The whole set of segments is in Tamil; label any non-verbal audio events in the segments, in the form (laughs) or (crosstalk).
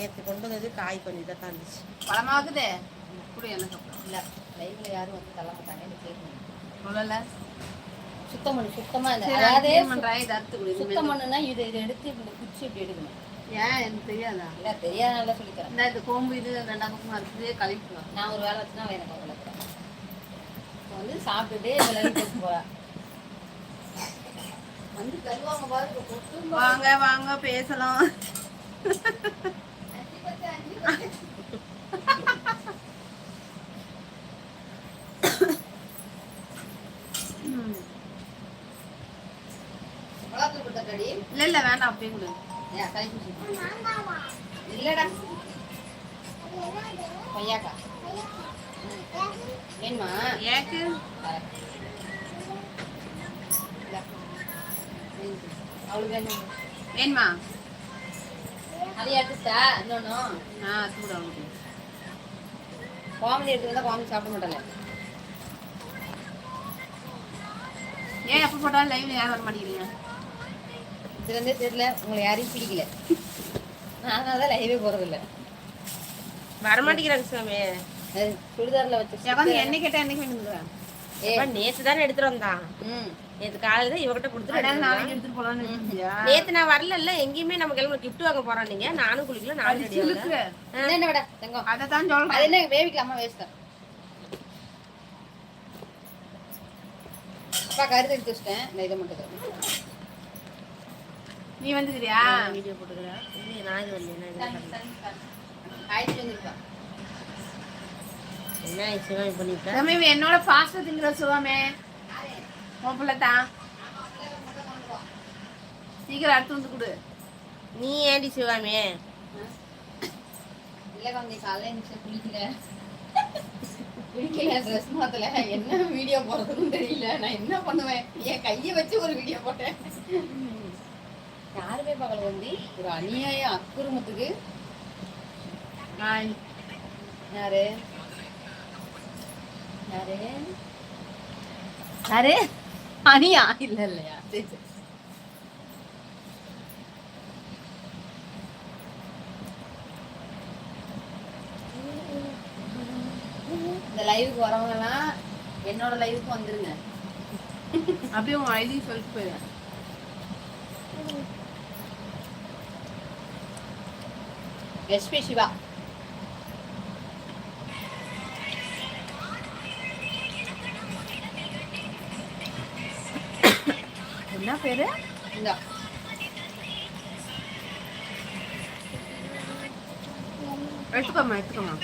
நேற்று கொண்டு வந்தது காய் கொஞ்சம் இதாக தான் இருந்துச்சு. பழமாக்குதே கூட எனக்கு. இல்ல லைவ்ல யாரும் வந்து தள்ள மாட்டாங்க. சொல்லல. சுத்தம் பண்ணு சுத்தமா இல்லை. அதாவது சுத்தம் பண்ணுனா இது இதை எடுத்து இந்த குச்சி இப்படி எடுக்கணும். ஏன்? எனக்கு தெரியாதா? இல்ல தெரியாத நல்லா சொல்லித்தரேன் இந்த கோம்பு இது ரெண்டாம் பக்கமா இருக்குது கழிப்புலாம் நான் ஒரு வேலை வச்சுனா எனக்கு இப்போ வந்து சாப்பிட்டுட்டு இதில் பேச போறா. வந்து தருவாங்க பாரு இப்ப கொட்டும் பாரு. வாங்க வாங்க பேசலாம். இல்ல இல்ல வேண்டாம் அப்படியே கொடு. இல்லடா கொய்யாக்கா ம். வேணுமா ஏக்கு. அவளுக்கு வேணும் வேணுமா அதை எடுத்துட்டா இன்னொன்னும் நான் அறுத்து கொடு அவனுக்கு கோமதி எடுத்து வந்தா கோமதி சாப்பிட மாட்டாங்க ஏன் எப்போ போட்டாலும் லைவ்ல யாரும் வர மாட்டேங்கிறீங்க? இதுல இருந்தே தெரியல. உங்களை யாரையும் பிடிக்கல. நான் தான் லைவே போறதில்ல. வரமாட்டேங்கிறாங்க சாமி. சுடிதார்ல வச்சு என்ன கேட்டா என்னைக்கு வேணுங்க நேற்று தானே எடுத்துட்டு வந்தான். நேற்று காலையில தான் இவகிட்ட கொடுத்துட்டு நேத்து நான் வரல எங்கேயுமே நம்ம கிளம்ப கிஃப்ட் வாங்க போறோம் நீங்க. நானும் குளிக்கல நானும் என்ன விட சொல்றேன். வேவிக்கலாமா வேஸ்ட் அப்பா கருத்து எடுத்து வச்சிட்டேன். இந்த இதை மட்டும். நீ வந்துக்கிறியா? வீடியோ போட்டுக்கிறேன். நான் இது நான் வரல. ஆயிடுச்சு வந்துருப்பா என்ன பண்ணிட்டேன் தம்பி இவன் என்னோட ஃபாஸ்டா திங்கிற சுவாமே உன் பிள்ளை தான் சீக்கிரம் அடுத்து வந்து கொடு. நீ ஏண்டி சிவாமி இல்ல காந்தி காலையில எழுந்துச்சு குளிக்கல. குளிக்கல ட்ரெஸ் மாத்தல? என்ன வீடியோ போடுறதுன்னு தெரியல. நான் என்ன பண்ணுவேன்? என் கையை வச்சு ஒரு வீடியோ போட்டேன். யாருமே பார்க்கல வந்து ஒரு அநியாய அக்குறுமத்துக்கு. நான். யாரு? யாரு? யாரு? அனியா. இல்ல இல்லையா சரி சரி. இந்த லைவுக்கு வரவங்கலாம் என்னோட லைவுக்கு வந்துருங்க. அப்படியே உன் ஐடி சொல்லிட்டு போயிரு. எஸ்பி சிவா. என்ன பேரு? இந்த. எடுத்துக்கோமா எடுத்துக்கோமா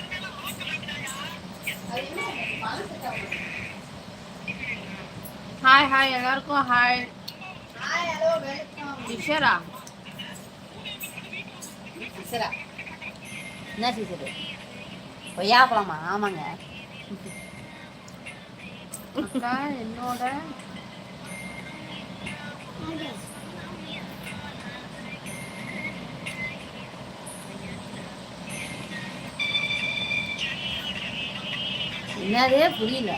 ஹாய் ஹாய் எல்லாருக்கும் ஹாய் வெல்கம் டிஷரா என்ன சிசரு கொய்யாப்பழமா? ஆமாங்க. என்னோட என்னதே புரியல.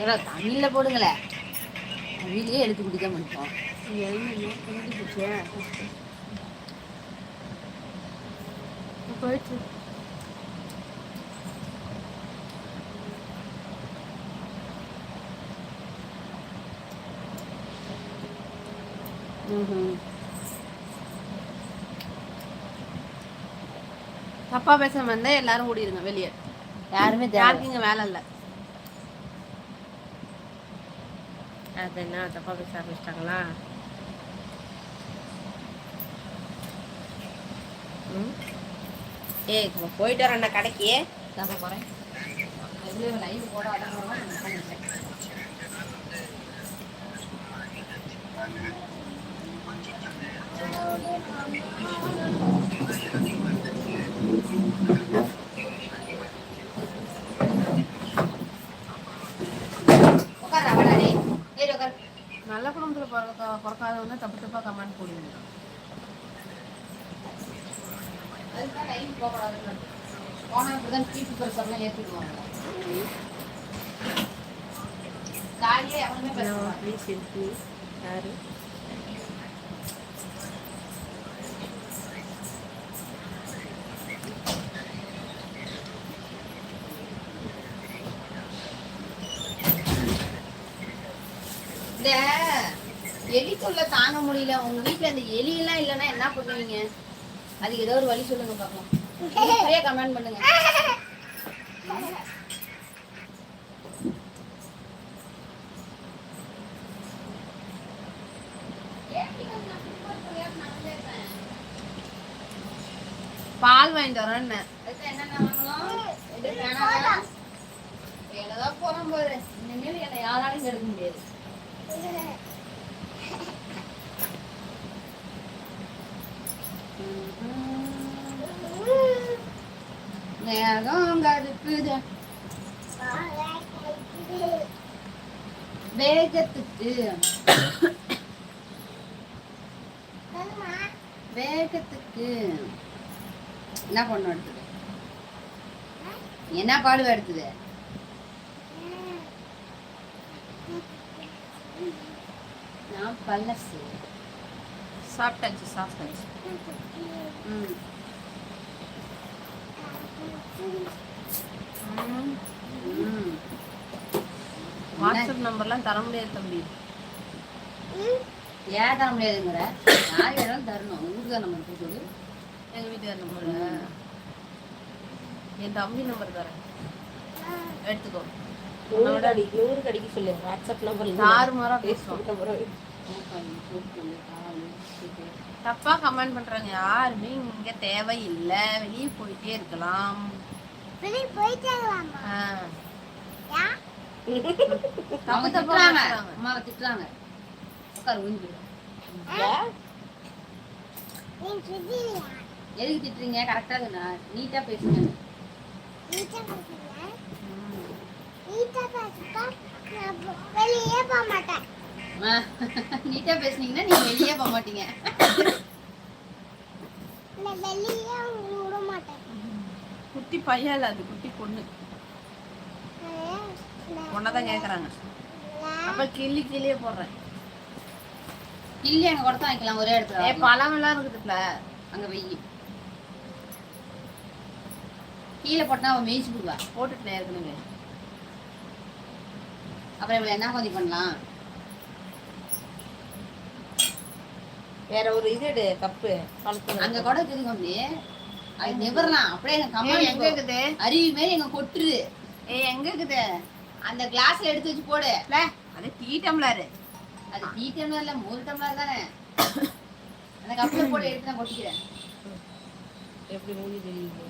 ஏன்னா தமிழில் போடுங்களேன் தமிழ்லயே எழுத்து குடிக்க மாட்டோம். என்ன தப்பா பேசாம இருந்தா எல்லாரும் ஓடிடுங்க வெளியே. யாருமே யாருக்கு இங்க வேலை இல்ல. அது என்ன தப்பா பேச ஆரம்பிச்சிட்டாங்களா இப்ப போயிட்டு வரேன்டா கடைக்கு. போகிறேன் எதுலேயும் லைவ் போட அடங்குறோம் பண்ணிட்டேன் உட்கார அவடா டேய் ஏறி உட்கார் நல்ல குடும்பத்துல பிறக்க பிறக்காதவங்க தப்பு தப்பா கமெண்ட் போடுவீங்க. அதுதான் லைவ் போகக்கூடாதுன்னு போனால் இப்படி தான் டிவி பர்சன்லாம் ஏற்றிடுவாங்க காலையிலே எவனுமே பேச மாட்டான். ப்ளீஸ் இருக்கு யாரு? முடியல. உங்க வீட்டுல அந்த எலி எல்லாம் இல்லைன்னா என்ன பண்ணுவீங்க? அதுக்கு ஏதோ ஒரு வழி சொல்லுங்க பார்க்கலாம் நிறைய கமெண்ட் பண்ணுங்க. பால் வாங்கிட்டு வரேன்னு. அடுத்து போறோம் பாரு. இனிமேல் என்னை யாராலையும் கெடுக்க முடியாது. மேகம் கருக்குது. வேகத்துக்கு. வேகத்துக்கு. என்ன பண்ணும் அடுத்தது? என்ன பாடுவ அடுத்தது நான் பல்லசு. சாப்பிட்டாச்சு சாப்பிட்டாச்சு. ம். வாட்ஸ்அப் நம்பர்லாம் தர முடியாது தம்பி. ஏன் தர முடியாதுங்கிற? யார் வேணாலும் தரணும். ஊருக்கு தான் நம்ம கொடுக்குறது. எங்க வீட்டுக்கார நம்பர் என் தம்பி நம்பர் தரேன். எடுத்துக்கோ. நூறு அடி நூறு கடிக்கு சொல்லு. வாட்ஸ்அப் நம்பர் தாறுமாறா பேசுவோம். நம்பர். தப்பா கமெண்ட் பண்றாங்க. யாருமே இங்க தேவையில்லை. வெளியே போயிட்டே இருக்கலாம். தப்பு அவங்க தப்பா திட்டுறாங்க பேசுறாங்க. அம்மாவை திட்டுறாங்க. உட்காரு ஊஞ்சி எதுக்கு திட்டுறீங்க? கரெக்டாக நீட்டாக பேசுங்க. வெளியே போக மாட்டேன். நீட்டாக பேசுனீங்கன்னா நீங்க வெளியே போக மாட்டீங்க. குட்டி பையன் இல்ல அது குட்டி பொண்ணு. பொண்ணதான் கேக்குறாங்க. அப்ப கிள்ளி கிள்ளியே போடுறேன். கிள்ளி அங்கே கூட தான் வைக்கலாம் ஒரே இடத்துல. ஏ பழம் எல்லாம் இருக்குதுல அங்க வெயி கீழே போட்டா அவன் மேய்ச்சி போடுவா. போட்டுட்டேன் ஏற்கனவே. அப்புறம் இவளை என்ன கொஞ்சம் பண்ணலாம்? வேற ஒரு இது எடு கப்பு. பழத்துல அங்க கூட இருக்குது கொஞ்சி அது நிபர்லாம் அப்படியே எங்க ஏய், எங்க கம்மல் இருக்குது? அருவி மாரி எங்க கொட்டுரு ஏய் எங்க இருக்குது? அந்த கிளாஸ்ல எடுத்து வச்சு போடு. அது டீ டம்ளரு அது டீ டம்ளர்ல மூணு டம்ளர் தானே. அந்த கப்புல போட்டு எடுத்து நான் கொட்டிக்கிறேன். எப்படி மூடி தெரியுது?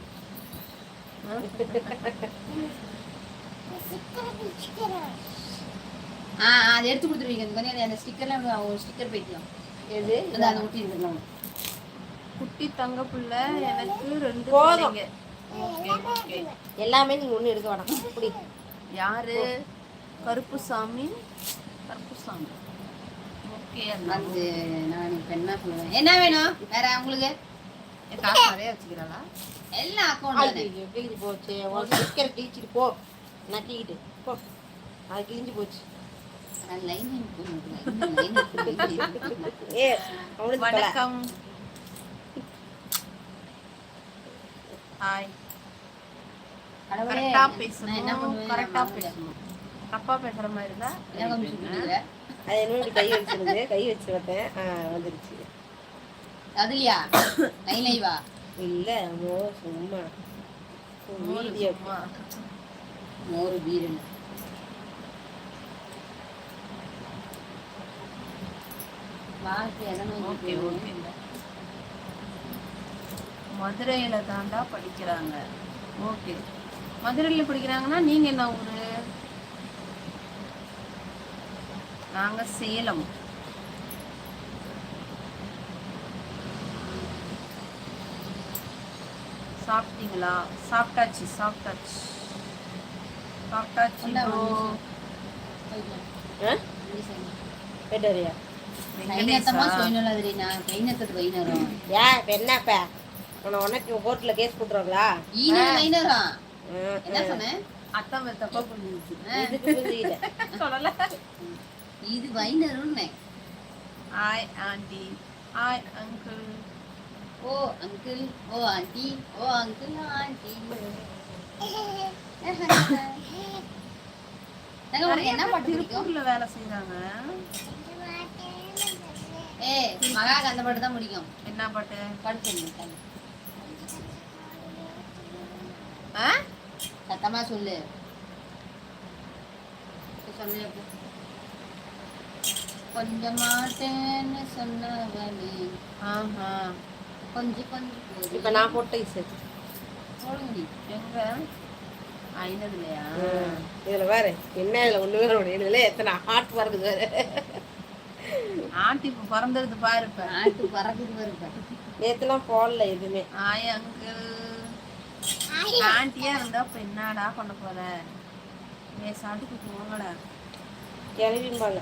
ஆ ஆ, அதை எடுத்து கொடுத்துருவீங்க. இந்த அந்த ஸ்டிக்கர்லாம் ஒரு ஸ்டிக்கர் போய்க்கலாம் எது? அதை குட்டி தங்க புள்ள எனக்கு ரெண்டு. பிள்ளைங்க. எல்லாமே நீங்க ஒண்ணு எடுக்க வேணாம். இப்படி யாரு? கருப்புசாமி. கருப்புசாமி. ஓகே வந்து நான் இப்ப என்ன சொல்லுவேன்? என்ன வேணும்? வேற உங்களுக்கு? காசு நிறைய வச்சுக்கிறாளா? எல்லா அக்கௌண்ட் கிழிஞ்சு போச்சு. உன் ஸ்டிக்கர் கிழிச்சிட்டு போ. நட்டிக்கிட்டு போ. அது கிழிஞ்சு போச்சு. (laughs) வணக்கம். ஹாய் கரெக்டா பேசணும். கரெக்டா நான் பேசணும். தப்பா பேசுற மாதிரி இருந்தா அது என்ன கை வச்சிருந்து கை வச்சு பார்த்தேன். வந்துருச்சு. அதுலயா? லைன் லைவா இல்ல வீடியோ சும்மா. மோரு பீரன் ஓகே ஓகே. மதுரையில தாண்டா படிக்கிறாங்க. ஓகே. மதுரையில படிக்கிறாங்கன்னா நீங்க என்ன ஊரு? நாங்க சேலம். சாப்பிட்டீங்களா? சாப்பிட்டாச்சு சாப்பிட்டாச்சு. சாப்பிட்டாச்சு bro. உனக்கு கோர்ட்ல கேஸ் போட்டுருவாங்களா என்ன சொன்னேன்? அத்தம் தப்பா புரிஞ்சுச்சு இதுக்கு புரியல. சொல்லல. இது வைனருன்னு hi aunty hi uncle oh uncle oh aunty oh uncle aunty என்ன பாட்டு திருப்பூர்ல வேலை செய்யறாங்க மகாக்கு அந்த பாட்டு தான் பிடிக்கும் என்ன பாட்டு? படிச்சிருங்க ஆ? சத்தமா சொல்லு. சொல்லு கொஞ்சம் மாட்டேன்னு சொன்னவனே. ஆஹா. கொஞ்சம் கொஞ்சம். இப்ப நான் போட்ட இசை. போடுங்க. நீ. எங்க? ஐநதுலையா? இதுல வேற என்ன இதுல ஒண்ணு வேற ஒண்ணு. இதுல எத்தனை ஹார்ட் வருது வேற. ஆண்டி இப்ப பிறந்தது பாரு இப்ப. ஆட்டு பறக்குது வருப்ப நேத்துலாம் போடல எதுவுமே. ஆய் அங்கிள் ஆண்டியா இருந்தா இப்ப என்னடா பண்ண போற? ஏ சாட்டுக்கு போங்கடா கிளம்பிம்பாங்க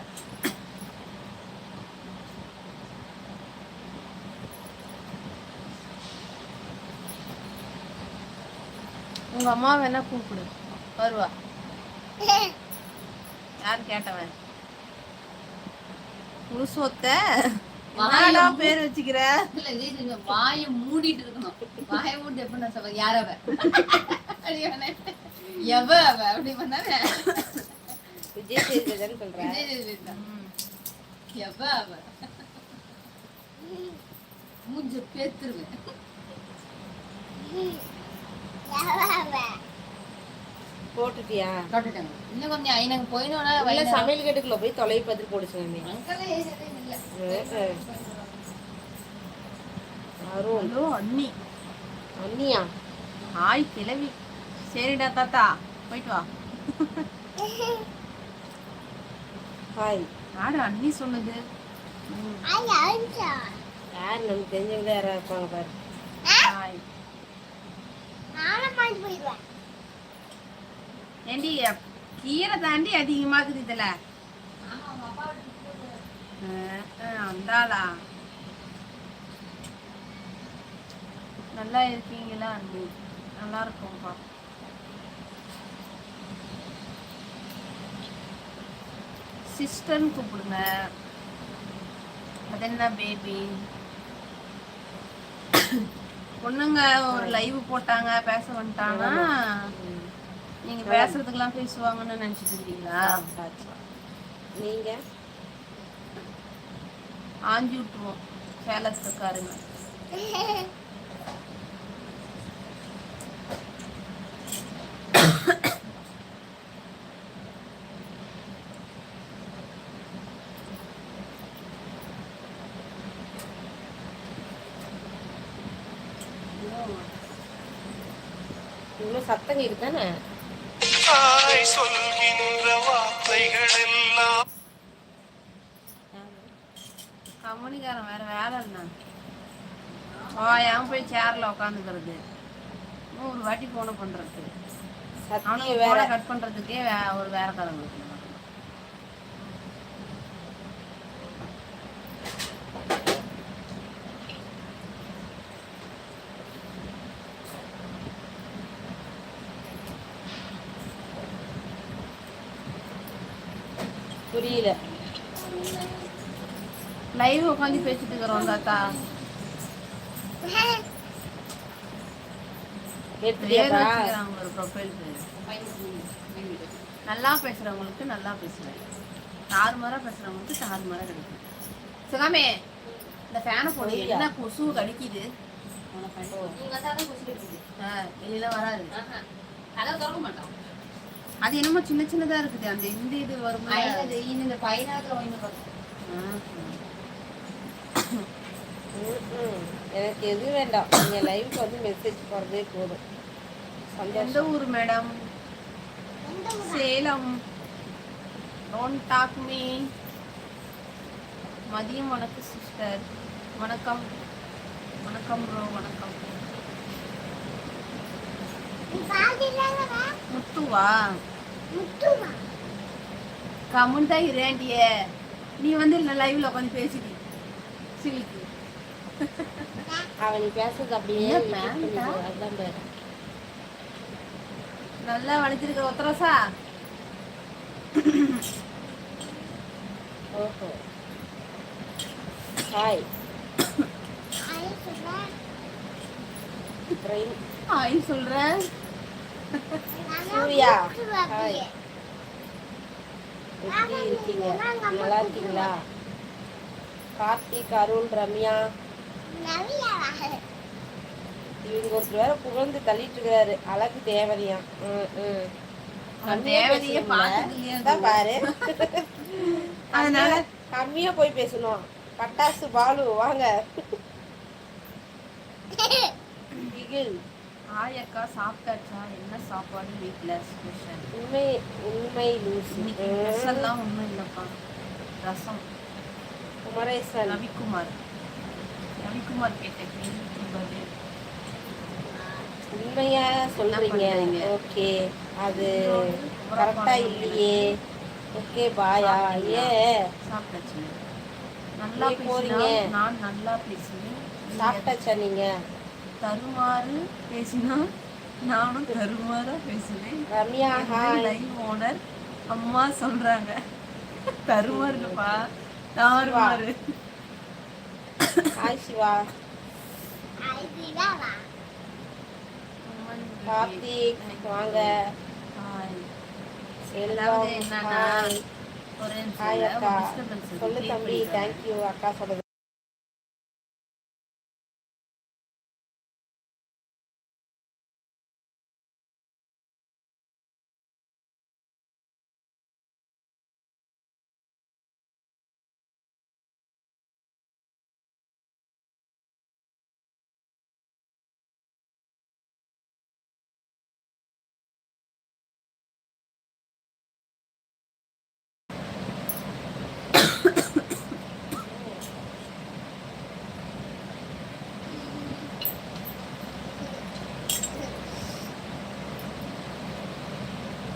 உங்க அம்மா வேணா கூப்பிடு. வருவா. (laughs) யார் கேட்டவன்? முழுசோத்த என்னடா பேர் வச்சுக்கிற. இல்ல இது நீங்க வாயை மூடிட்டு இருக்கணும். வாயை மூடி எப்படி நான் சொல்றேன் யார் அவ? எவ அவ? அப்படி பண்ணானே விஜய் சேதுபதினு சொல்றேன் விஜய் சேதுபதி தான். எவ அவ? மூஞ்ச பேத்துருவேன். போட்டுட்டியா? இன்னும் கொஞ்சம் ஐநங்க போயினோன்னா இல்ல சமையல் கட்டுக்குள்ள போய் தொலை பதில் போடுச்சுங்க ஹலோ அண்ணி. அண்ணியா? ஆய் கிளவி சரிடா தாத்தா. போயிட்டு வா. ஹாய். யாரு அண்ணி சொன்னது? யார்? நமக்கு தெரிஞ்சவங்க யாரா இருப்பாங்க பாரு ஆய் நானும் பாட்டு போயிடுவேன் ஏண்டி கீரை தாண்டி அதிகமாக்குது இதுல. அந்தாளா? நல்லா இருக்கீங்களா அண்ணி? நல்லா இருக்கோம்ப்பா. சிஸ்டர்னு கூப்பிடுங்க. அது என்ன பேபி பொண்ணுங்க ஒரு லைவ் போட்டாங்க பேச வந்துட்டாங்கன்னா நீங்க பேசுறதுக்கெல்லாம் பேசுவாங்கன்னு நினைச்சிட்டு இருக்கீங்களா? நீங்க? ஆஞ்சி விட்டுருவோம் சேலத்துக்காருங்க. இவ்வளவு சத்தம் இருக்குதானே தாய் சொல்கின்ற வார்த்தைகள் எல்லாம் கம்முனிக்காரன் வேற வேலை இல்லை ஓயாம போய் சேர்ல உட்காந்துக்கிறது நூறு வாட்டி போன பண்றது அவனுக்கு வேற. போனை கட் பண்றதுக்கே வே- ஒரு வேலைக்காரங்க இருக்கணும். புரியல லைவ் உட்காந்து பேசிட்டு இருக்கிறோம் தாத்தா ஒரு ப்ரொஃபைல் பேர் நல்லா பேசுறவங்களுக்கு நல்லா பேசுவேன். தாறுமாறா பேசுறவங்களுக்கு தாறுமாறா கிடைக்கும். சுகாமே இந்த ஃபேனை போடு. என்ன கொசு கடிக்குது. வெளியில வராது. அது என்னமோ சின்ன சின்னதா இருக்குது. அந்த இந்த இது வரும். இந்த ம்ம். எனக்கு எதுவும் வேண்டாம். நீங்கள் லைவுக்கு வந்து மெசேஜ் போகிறதே போதும். எந்த சந்தோஷம் ஊர் madam Salem. Don't talk me மதியம் வணக்கம் சிஸ்டர் வணக்கம். வணக்கம் ப்ரோ வணக்கம். முத்துவா? முத்துமா இரேண்டிய நீ வந்து இல்லை லைவ்ல உட்காந்து பேசிட்டு சிலிக்கு (laughs) அவன் பேசுறது அப்படியே பாரு. நல்லா வளைச்சிருக்கிற ஒத்தரசா? ஓஹோ. ஹாய் ஐ சொல்றேன் சூர்யா. ஹாய் எப்படி இருக்கீங்க? நல்லா இருக்கீங்களா? கார்த்திக் அருள் ரம்யா. இவங்க ஒருத்தர் வேற புகழ்ந்து தள்ளிட்டு இருக்காரு அழகு தேவதையா. பாரு. அதனால கம்மியா போய் பேசணும். பட்டாசு பாலு வாங்க. பிகில் ஆயக்கா சாப்பிட்டாச்சா? என்ன சாப்பாடு வீட்டில் ஸ்பெஷல் உண்மை உண்மை லூசு. இன்னைக்கு ஒன்றும் இல்லைப்பா. ரசம். குமரேசன். ரவிக்குமார். ரவிக்குமார் கேட்ட கேள்விக்கு பதில் உண்மையா சொல்றீங்க? ஓகே. அது கரெக்டா இல்லையே. ஓகே பாயா? ஏ சாப்பிட்டாச்சு நல்லா போறீங்க. நான் நல்லா பேசுவேன். சாப்பிட்டாச்சா நீங்க? தருமாறு பேசினா நானும் தருமாறா பேசுவேன். ரம்யா லைவ் ஓனர் அம்மா சொல்றாங்க. தருமாறு இல்லப்பா தாறுமாறு ஹாய் சிவா கார்த்திக் வாங்க என்னன்னா, ஒரே ஹாய் அக்கா. சொல்லு தம்பி. தேங்க்யூ அக்கா சொல்லுது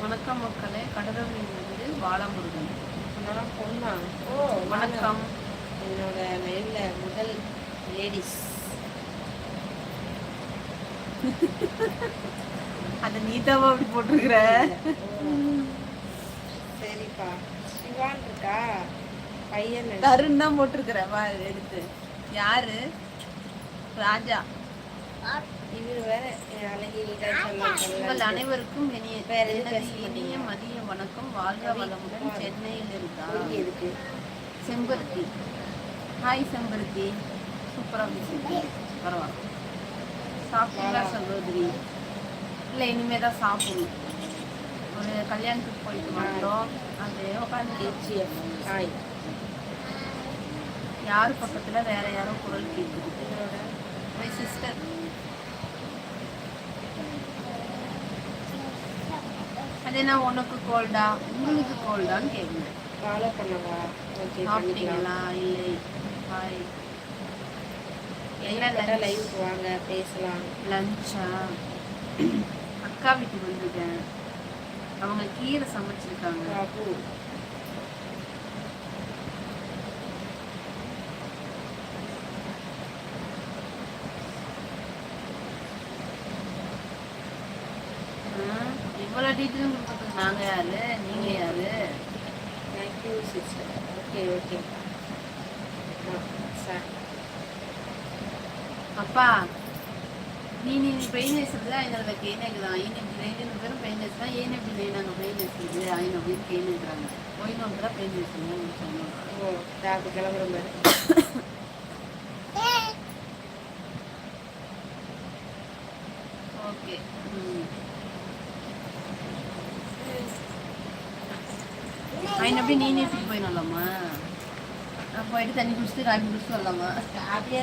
வணக்கம் மக்களே கடலூரிலிருந்து பாலமுருகன் உன்னோட பொண்ணா ஓ வணக்கம் வணக்கம் என்னோட லைவ்ல முதல் லேடிஸ் நீதாவா அப்படி போட்டிருக்கிற? சரிப்பா. சிவான் இருக்கா? பையன். தருண் தான் போட்டிருக்கிற வா எடுத்து. யாரு? ராஜா. இவர் வேற உங்கள். அனைவருக்கும் இனிய இனிய மதிய வணக்கம். வாழ்க வளமுடன் சென்னையில் இருக்கா? எதுக்கு செம்பருத்தி. ஹாய் செம்பருத்தி. சூப்பராக பரவாயில்ல. சாப்பிட்டீங்களா சகோதரி? இல்லை இனிமே தான் சாப்பிடணும். ஒரு கல்யாணத்துக்கு போயிட்டு வந்தோம். அது உட்காந்து கேச்சிஎஃப் ஹாய் யார் பக்கத்தில் வேற யாரோ குரல் கேட்குது? மை சிஸ்டர் அது என்ன உனக்கு கோல்டா உங்களுக்கு கோல்டான்னு கேட்குறேன் ஃபாலோ பண்ணவா ஓகே சாப்பிட்டீங்களா? இல்லை. ஹாய் என்ன? லைவுக்கு வாங்க பேசலாம். லஞ்சா அக்கா வீட்டுக்கு வந்திருக்கேன். அவங்க கீரை சமைச்சிருக்காங்க. பாபு. ம், இவ்வளவு டீட்டெயில் கொடுக்குறதுக்கு நாங்க யாரு? நீங்க யாரு? Thank you sister okay okay sir నేను పెయిన్ వేస్తుంది ఆయన వాళ్ళకి ఏం కదా ఆయన రైతులు కూడా పెయిన్ చేస్తా ఏం ఎప్పుడు నాకు పెయిన్ చేస్తుంది ఆయన వీరికి ఏం ఎదురాங்க పోయిన కూడా పెయిన్ చేస్తున్నాను ఓ దాకా కిలవరం గారు ఓకే ఆయన அப்படி நீ நீ போயிடலாமா போயிட்டு தண்ணி குடிச்சிட்டு ராக்கி குடிச்சிட்டு வரலாமா அப்படியே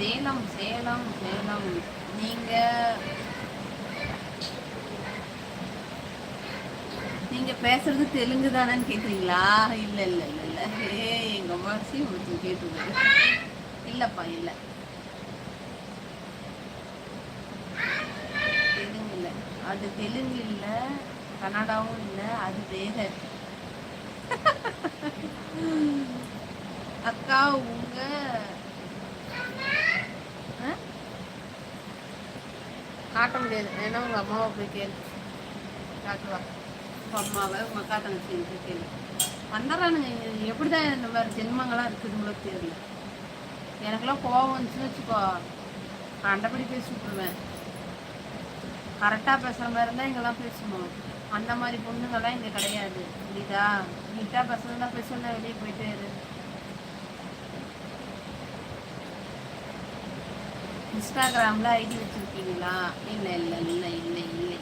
சேலம் சேலம் சேலம். நீங்க நீங்க பேசுறது தெலுங்கு தானேன்னு கேக்குறீங்களா? இல்ல இல்ல இல்ல இல்ல. ஏ எங்க அம்மா சி கேட்டு கேட்டுருக்காரு இல்லப்பா இல்ல. தெலுங்கு இல்ல. அது தெலுங்கு இல்ல கன்னடாவும் இல்ல அது வேற. அக்கா உங்க காட்ட முடியாது. ஏன்னா உங்கள் அம்மாவை போய் கேளு. காட்டுவா. உங்கள் அம்மாவை உங்கள் அக்கா தங்கச்சி போய் கேளு. வந்துடுறானுங்க. எப்படி தான் இந்த மாதிரி ஜென்மங்களாம் உங்களுக்கு தெரியல. எனக்கெல்லாம் கோவம் வந்துச்சுன்னு வச்சுக்கோ. கண்டபடி பேசி விட்டுருவேன். கரெக்டாக பேசுகிற மாதிரி இருந்தால் இங்கெல்லாம் பேசணும் அந்த மாதிரி பொண்ணுங்கள்லாம் இங்கே கிடையாது. புரியுதா? நீட்டாக பேசுகிறதா பேசணும் வெளியே போயிட்டே இரு. இன்ஸ்டாகிராமில் ஐடி வச்சுருக்கீங்களா? இல்லை இல்லை இல்லை இல்லை இல்லை.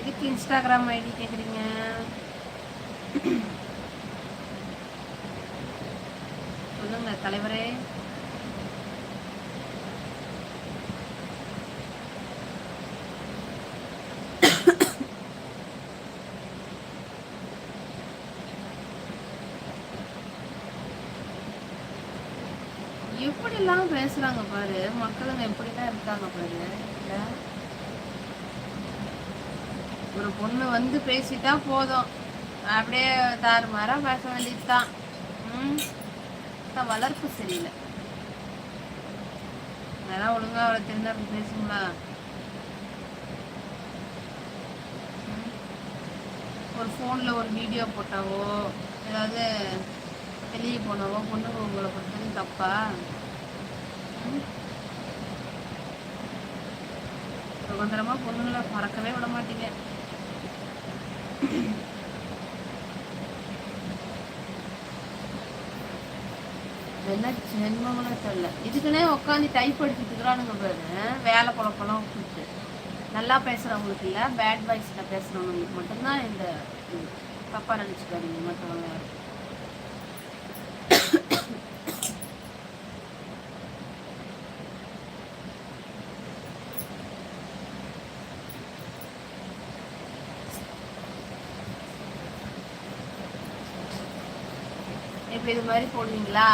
எதுக்கு இன்ஸ்டாகிராம் ஐடி கேட்குறீங்க சொல்லுங்க தலைவரே. எப்படிலாம் பேசுறாங்க பாரு. மக்களுங்க எப்படிலாம் இருக்காங்க பாரு. ஒரு பொண்ணு வந்து பேசிட்டா போதும். அப்படியே தாறுமாறா பேச வேண்டியதுதான். ம்? வளர்ப்பு சரியில்லை. அதெல்லாம் ஒழுங்கா அவளை தெரிஞ்சா பேசுங்களா? ஒரு ஃபோனில் ஒரு வீடியோ போட்டாவோ ஏதாவது வெளியே போனாவோ பொண்ணுங்க உங்களை பொறுத்தவரைக்கும் தப்பா ம்? சுதந்திரமா பொண்ணுங்களை பறக்கவே விட மாட்டீங்க. என்ன ஜென்மங்களோ தெரியல. இதுக்குன்னே உட்காந்து டைப் அடிச்சுட்டு இருக்கிறானுங்க பாரு. வேலை குழப்பெல்லாம் விட்டுட்டு நல்லா பேசுகிறவங்களுக்கு இல்லை பேட் வாய்ஸில் பேசுகிறவங்களுக்கு மட்டும்தான் இந்த தப்பாக தப்பா நினச்சிக்காதீங்க மற்றவங்க யாரும். இப்போ இது மாதிரி போடுவீங்களா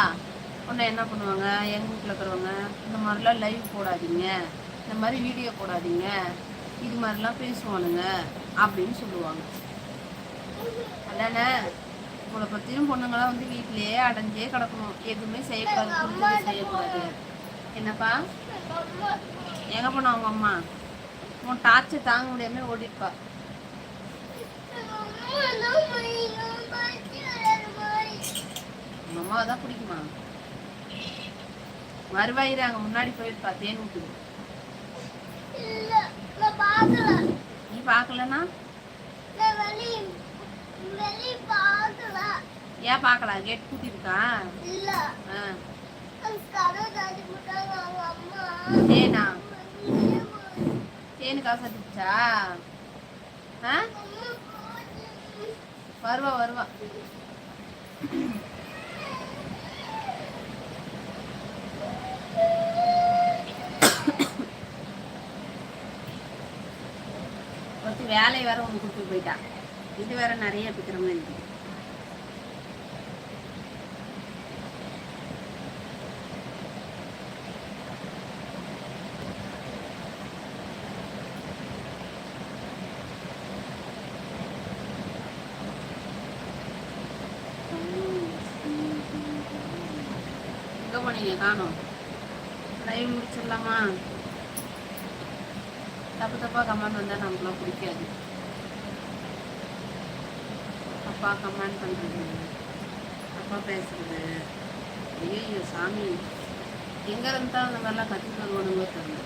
உடனே என்ன பண்ணுவாங்க எங்கள் வீட்டில் இருக்கிறவங்க இந்த மாதிரிலாம் லைவ் போடாதீங்க இந்த மாதிரி வீடியோ போடாதீங்க இது மாதிரிலாம் பேசுவானுங்க அப்படின்னு சொல்லுவாங்க அதானே உங்களை பற்றியும் பொண்ணுங்களாம் வந்து வீட்டிலேயே அடைஞ்சே கிடக்கணும் எதுவுமே செய்யக்கூடாது புரிஞ்சது செய்யக்கூடாது என்னப்பா எங்கே பண்ணுவாங்க அவங்க அம்மா உன் டார்ச்சர் தாங்க முடியாமல் ஓடிப்பா உங்க அம்மாவை தான் பிடிக்குமா? வருவாயிரு அங்க முன்னாடி போயிருப்பா தேன் ஊட்டுது நீ பார்க்கலனா? ஏன் பார்க்கலாம் கேட் பூட்டி இருக்கா தேனா? தேனு காசு அடிச்சா ஆ? வருவா வருவா. ஒருத்தி வேலையை வேற ஒன்று கொடுத்து போயிட்டா. இது வேற நிறைய பிக்கிற மாதிரி இருக்கு. எங்க போனீங்க? காணோம் லைவ் முடிச்சிடலாமா தப்பு வந்தால் கமெண்ட் நமக்குலாம் பிடிக்காது. அப்பா கமெண்ட் பண்றது அப்பா பேசுறது ஐயோ சாமி. எங்க இருந்தால் அந்த மாதிரிலாம் கற்றுட்டு தெரியல.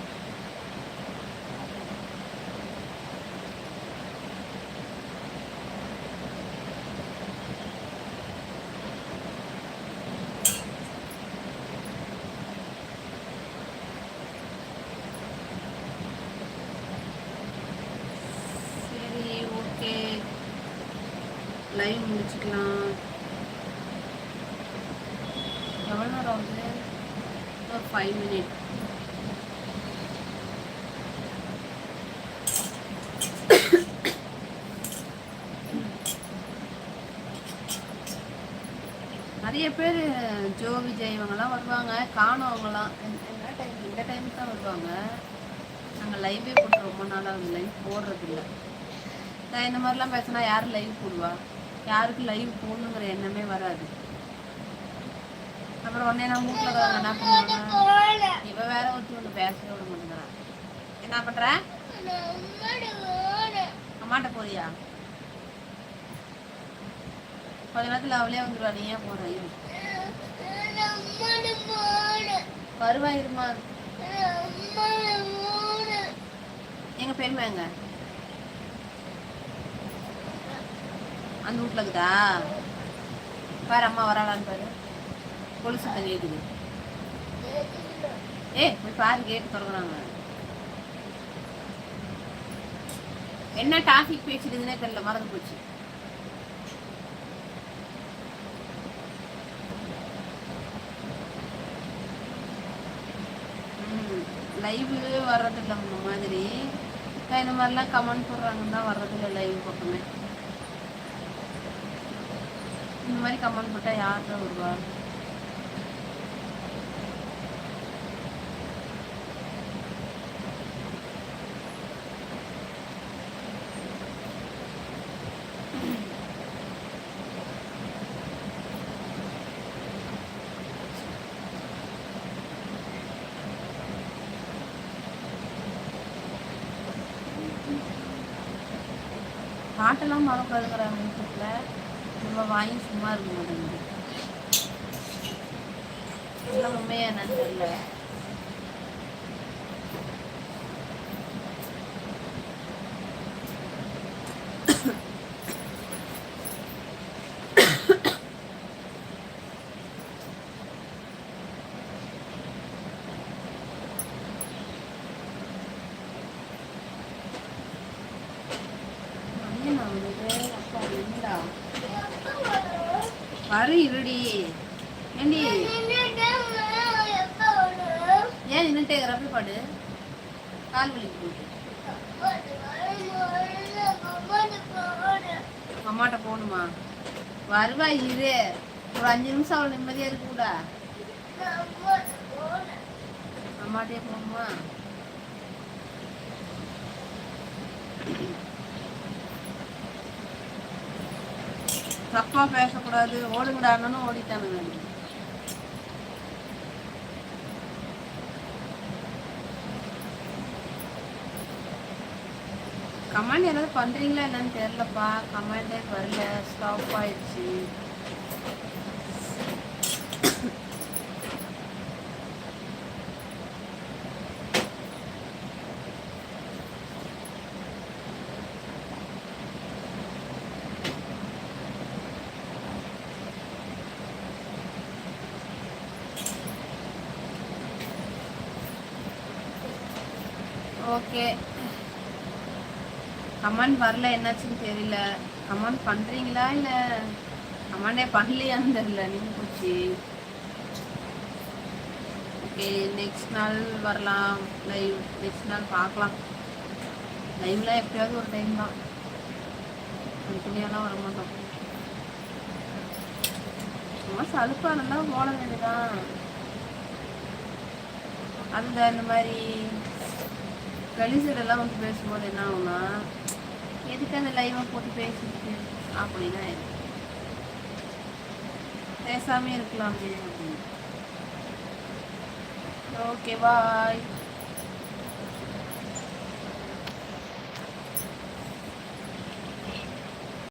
லைவ் முடிச்சுக்கலாம். எவ்வளோ நேரம் ஆகுது ஒரு ஃபைவ் மினிட் நிறைய பேர் ஜோ விஜய் இவங்கெல்லாம் வருவாங்க. காணும் அவங்களாம் என்ன டைம் இந்த டைம் தான் வருவாங்க. நாங்கள் லைவே போட்டு ரொம்ப நாளாக அந்த லைவ் போடுறதில்ல. நான் இந்த மாதிரிலாம் பேசினா யார் லைவ் போடுவா? யாருக்கு லைவ் போடணுங்கிற எண்ணமே வராது. அப்புறம் உடனே நான் வீட்டில் என்ன பண்ணுவாங்க இவ வேற ஒருத்தி ஒன்று பேசவே விட மாட்டேங்கிறா. என்ன பண்ற? அம்மாட்ட போறியா? கொஞ்ச நேரத்துல அவளே வந்துருவா நீ ஏன் போற? வருவா இருமா எங்க பெருமை எங்க? அந்த வீட்டில் இருக்குதா? பாரு அம்மா வராளான்னு பாரு. கொலுசு தண்ணி இருக்குது. ஏ போய் பாரு கேட்டு தொடங்குறாங்க என்ன டாபிக் பேசிடுதுன்னே தெரியல மறந்து போச்சு. லைவ் வர்றதில்லை மாதிரி. இந்த மாதிரிலாம் கமெண்ட் போடுறாங்கன்னு தான் வர்றதில்லை லைவ் பக்கமே இந்த மாதிரி கமெண்ட் போட்டா யார் தான் வருவா பாட்டெல்லாம் மறக்காதுங்கிறாங்க யூடியூப்ல நம்ம வாங்கி சும்மா இருக்க மாட்டேங்குது எல்லாம் உண்மையா என்னன்னு தெரியல மணி நான் வந்து அப்பா என்னடா வரு இருடி ஏண்டி ஏன் நின்றுட்டே இருக்கிற பாடு கால் வலிக்கு அம்மாட்ட போகணுமா? வருவா இரு. ஒரு அஞ்சு நிமிஷம் அவள் நிம்மதியாக இருக்கக்கூடா. அம்மாட்டே போகணுமா? தப்பா பேசக்கூடாது. ஓடுங்கடான்னு ஓடிட்டானுங்க. கமெண்ட் ஏதாவது பண்றீங்களா என்னன்னு தெரியலப்பா. கமெண்டே வரல. ஸ்டாப் ஆயிடுச்சு. ஓகே கமெண்ட் வரல என்னாச்சுன்னு தெரியல. கமெண்ட் பண்றீங்களா இல்ல? கமெண்டே பண்ணலையான்னு தெரியல. நீங்க போச்சு. ஓகே நெக்ஸ்ட் நாள் வரலாம். லைவ் நெக்ஸ்ட் நாள் பார்க்கலாம். லைவ்லாம் எப்படியாவது ஒரு டைம் தான். கண்டினியூலாம் வர மாட்டோம் சும்மா சலுப்பானதா போட வேண்டியதான் அந்த இந்த மாதிரி கலிசடெல்லாம் வந்து பேசும்போது என்ன ஆகும்னா எதுக்கு அந்த லைவை போட்டு பேசிட்டு அப்படின்னா பேசாமே இருக்கலாம் அப்படின்னு. Okay bye